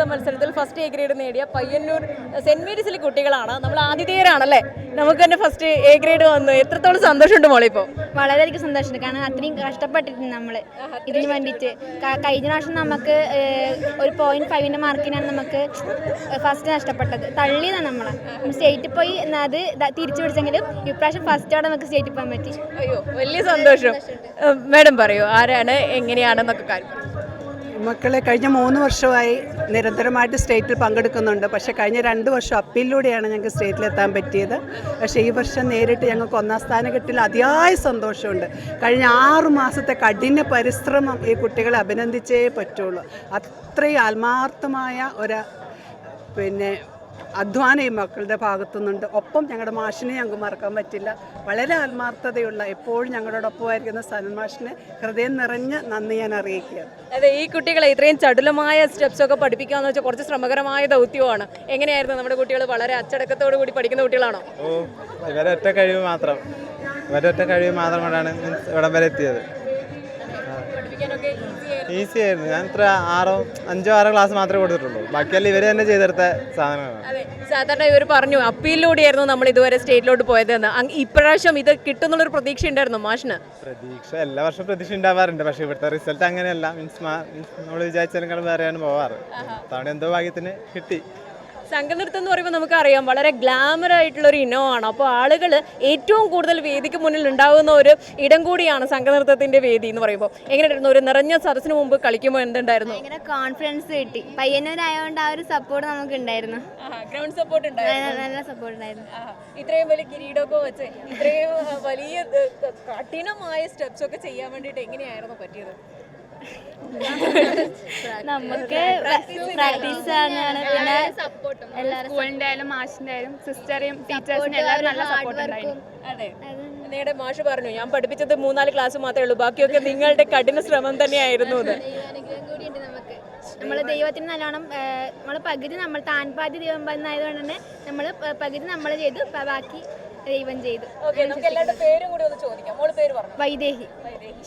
നൃത്ത മത്സരത്തിൽ first A grade നേടിയ പയ്യന്നൂർ സെന്റ് മേരീസിലെ കുട്ടികളാണ്. നമ്മൾ ആതിഥേയരാണല്ലേ? നമുക്ക് തന്നെ ഫസ്റ്റ് എ ഗ്രേഡ് വന്നു. എത്രത്തോളം സന്തോഷമുണ്ട് മോളിപ്പോ വളരെയധികം സന്തോഷമുണ്ട്. കാരണം അത്രയും കഷ്ടപ്പെട്ടിട്ടുണ്ട് നമ്മൾ ഇതിന് വേണ്ടിയിട്ട്. കഴിഞ്ഞ പ്രാവശ്യം നമുക്ക് ഒരു പോയിന്റ് ഫൈവിന്റെ മാർക്കിനാണ് നമുക്ക് ഫസ്റ്റ് നഷ്ടപ്പെട്ടത്. തള്ളിയതാണ് നമ്മളെ. സ്റ്റേറ്റ് പോയി അത് തിരിച്ചു പിടിച്ചെങ്കിലും ഇപ്രാവശ്യം ഫസ്റ്റോടെ നമുക്ക് സ്റ്റേറ്റ് പോകാൻ പറ്റി. അയ്യോ വലിയ സന്തോഷം. മാഡം പറയൂ ആരാണ് എങ്ങനെയാണെന്നൊക്കെ കാര്യം. മക്കളെ കഴിഞ്ഞ മൂന്ന് വർഷമായി നിരന്തരമായിട്ട് സ്റ്റേറ്റിൽ പങ്കെടുക്കുന്നുണ്ട്. പക്ഷേ കഴിഞ്ഞ രണ്ട് വർഷം അപ്പീലിലൂടെയാണ് ഞങ്ങൾക്ക് സ്റ്റേറ്റിലെത്താൻ പറ്റിയത്. പക്ഷേ ഈ വർഷം നേരിട്ട് ഞങ്ങൾക്ക് ഒന്നാം സ്ഥാനം കിട്ടിയിൽ അതിയായ സന്തോഷമുണ്ട്. കഴിഞ്ഞ ആറ് മാസത്തെ കഠിന പരിശ്രമം ഈ കുട്ടികളെ അഭിനന്ദിച്ചേ പറ്റുള്ളൂ. അത്രയും ആത്മാർത്ഥമായ ഒരു പിന്നെ അധ്വാനം ഈ മക്കളുടെ ഭാഗത്തുനിന്നുണ്ട്. ഒപ്പം ഞങ്ങളുടെ മാഷിനെ ഞങ്ങൾക്ക് മറക്കാൻ പറ്റില്ല. വളരെ ആത്മാർത്ഥതയുള്ള എപ്പോഴും ഞങ്ങളോടൊപ്പമായിരിക്കുന്ന സനൽ മാഷിനെ ഹൃദയം നിറഞ്ഞ് നന്ദി ഞാൻ അറിയിക്കുക അതെ ഈ കുട്ടികളെ ഇത്രയും ചടുലമായ സ്റ്റെപ്സ് ഒക്കെ പഠിപ്പിക്കുക എന്ന് വെച്ചാൽ കുറച്ച് ശ്രമകരമായ ദൗത്യമാണ്. എങ്ങനെയായിരുന്നു നമ്മുടെ കുട്ടികൾ വളരെ അച്ചടക്കത്തോടു കൂടി പഠിക്കുന്ന കുട്ടികളാണോ? ഇവരൊറ്റ കഴിവ് മാത്രം. ഇവരൊറ്റ ഒറ്റ കഴിവ് മാത്രം കൊണ്ടാണ് ഇവിടം വരെ എത്തിയത്. ഈസി ആയിരുന്നു. ഞാൻ ഇത്ര ആറോ അഞ്ചോ ആറോ ക്ലാസ് മാത്രമേ കൊടുത്തിട്ടുള്ളൂ. ബാക്കിയെല്ലാം ഇവർ തന്നെ ചെയ്തെടുത്ത സാധനങ്ങളാണ്. സാധാരണ ഇവർ പറഞ്ഞു അപ്പീലിലൂടെയായിരുന്നു നമ്മൾ ഇതുവരെ സ്റ്റേറ്റിലോട്ട് പോയതെന്ന്. ഇപ്രാവശ്യം ഇത് കിട്ടുന്നുള്ളൊരു പ്രതീക്ഷ ഉണ്ടായിരുന്നു മാഷിന്. പ്രതീക്ഷ എല്ലാ വർഷവും പ്രതീക്ഷ ഉണ്ടാവാറുണ്ട്. പക്ഷേ ഇവിടുത്തെ റിസൾട്ട് അങ്ങനെയല്ല. മീൻസ് നമ്മൾ വിചാരിച്ചതിനേക്കാൾ വേറെയാണ് പോവാറ്. തവണ എന്തോ ഭാഗ്യത്തിന് കിട്ടി. സംഘനൃത്തം എന്ന് പറയുമ്പോൾ നമുക്കറിയാം വളരെ ഗ്ലാമർ ആയിട്ടുള്ള ഒരു ഇനമാണ്. അപ്പോൾ ആളുകൾ ഏറ്റവും കൂടുതൽ വേദിക്ക് മുന്നിൽ ഉണ്ടാകുന്ന ഒരു ഇടം കൂടിയാണ് സംഘനൃത്തത്തിന്റെ വേദി എന്ന് പറയുമ്പോൾ. എങ്ങനെയായിരുന്നു ഒരു നിറഞ്ഞ സദസ്സിന് മുമ്പ് കളിക്കുമ്പോൾ എന്തുണ്ടായിരുന്നു? ഭയങ്കര കോൺഫിഡൻസ് കിട്ടി. പയ്യന്നൂരായതുകൊണ്ട് ആ ഒരു സപ്പോർട്ട് നമുക്ക് ഉണ്ടായിരുന്നു ഗ്രൗണ്ട് സപ്പോർട്ട് നല്ല- നല്ല സപ്പോർട്ട് ഉണ്ടായിരുന്നു. ഇത്രയും വലിയ കിരീടമൊക്കെ വെച്ച് ഇത്രയും വലിയ കഠിനമായ സ്റ്റെപ്സ് ഒക്കെ ചെയ്യാൻ വേണ്ടിയിട്ട് എങ്ങനെയായിരുന്നു പറ്റിയത്? നമുക്ക് പ്രാക്ടീസ് ആണ് പിന്നെ സ്കൂളിന്റെ ആയാലും മാഷിന്റെ ആയാലും സിസ്റ്ററേയും ടീച്ചേഴ്സിനും എല്ലാവരും നല്ല സപ്പോർട്ട് ഉണ്ടായിരുന്നു. അതെ. നേരെ മാഷ് പറഞ്ഞു ഞാൻ പഠിപ്പിച്ചത് മൂന്നാൽ ക്ലാസ് മാത്രമേ ഉള്ളൂ. ബാക്കിയൊക്കെ നിങ്ങളുടെ കഠിന ശ്രമം തന്നെയായിരുന്നു അത് നമ്മൾ ദൈവത്തിന് നല്ലോണം നമ്മൾ പകുതി നമ്മൾ താൻപാതി ദൈവം എന്നായതുകൊണ്ട് തന്നെ നമ്മൾ പകുതി നമ്മൾ ചെയ്തു. ബാക്കി ദൈവം ചെയ്തു. ഓക്കെ നമുക്ക് എല്ലാവരുടെ പേരും കൂടി ഒന്ന് ചോദിക്കാം. മോൾ പേര് പറഞ്ഞു? വൈദേഹി.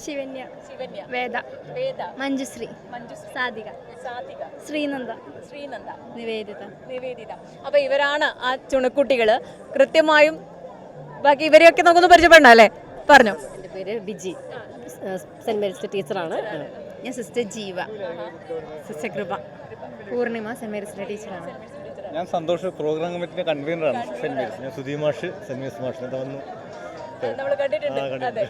ശിവന്യ. ശിവന്യ. വേദ. വേദ. മഞ്ജുശ്രീ. മഞ്ജുശ്രീ. സാധിക. സാധിക. ശ്രീനന്ദ. ശ്രീനന്ദ. നിവേദിത. നിവേദിത. അപ്പൊ ഇവരാണ് ആ ചുണക്കുട്ടികൾ. കൃത്യമായും ബാക്കി ഇവരെയൊക്കെ നമുക്കൊന്ന് പരിചയപ്പെടണം അല്ലേ? പറഞ്ഞു. എന്റെ പേര് ബിജി. സെന്റ് മേരീസ് ടീച്ചറാണ്. ഞാൻ സിസ്റ്റർ ജീവ. സിസ്റ്റർ കൃപ. പൂർണിമ സെന്റ് മേരീസിന്റെ ടീച്ചറാണ്. ഞാൻ സന്തോഷ് പ്രോഗ്രാം കമ്മിറ്റിയുടെ കൺവീനറാണ് സെന്റ് മേരീസ് ഞാൻ സുധീ മാഷ് സെന്റ് മേരീസ് മാഷിനെ വന്നു നമ്മൾ കണ്ടിട്ടുണ്ട്. അതെ.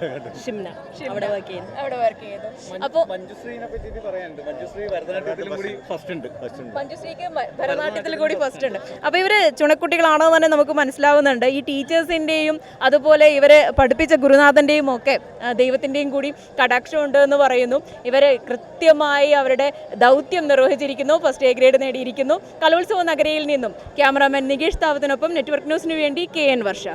ഷിംന. അവിടെ വർക്ക് ചെയ്യുന്നു. അവിടെ വർക്ക് ചെയ്തു അപ്പൊ മഞ്ജുശ്രീനെ പറ്റിയിട്ട് പറയാനുണ്ട്. മഞ്ജുശ്രീ കൂടി ഫസ്റ്റ് ഉണ്ട്. ഫസ്റ്റ് ഉണ്ട്. മഞ്ജുശ്രീക്ക് ഭരതനാട്യത്തിൽ കൂടി ഫസ്റ്റ് ഉണ്ട്. അപ്പോൾ ഇവർ ചുണക്കുട്ടികളാണോ തന്നെ നമുക്ക് മനസ്സിലാവുന്നുണ്ട്. ഈ ടീച്ചേഴ്സിന്റെയും അതുപോലെ ഇവരെ പഠിപ്പിച്ച ഗുരുനാഥന്റെയും ഒക്കെ ദൈവത്തിന്റെയും ദൈവത്തിന്റെയും കൂടി കടാക്ഷം ഉണ്ട് എന്ന് പറയുന്നു. ഇവരെ കൃത്യമായി അവരുടെ ദൗത്യം നിർവഹിച്ചിരിക്കുന്നു. ഫസ്റ്റ് എ ഗ്രേഡ് നേടിയിരിക്കുന്നു. കലോത്സവ നഗരയിൽ നിന്നും ക്യാമറാമാൻ നികേഷ് താവത്തിനൊപ്പം നെറ്റ്വർക്ക് ന്യൂസിന് വേണ്ടി കെ എൻ വർഷ.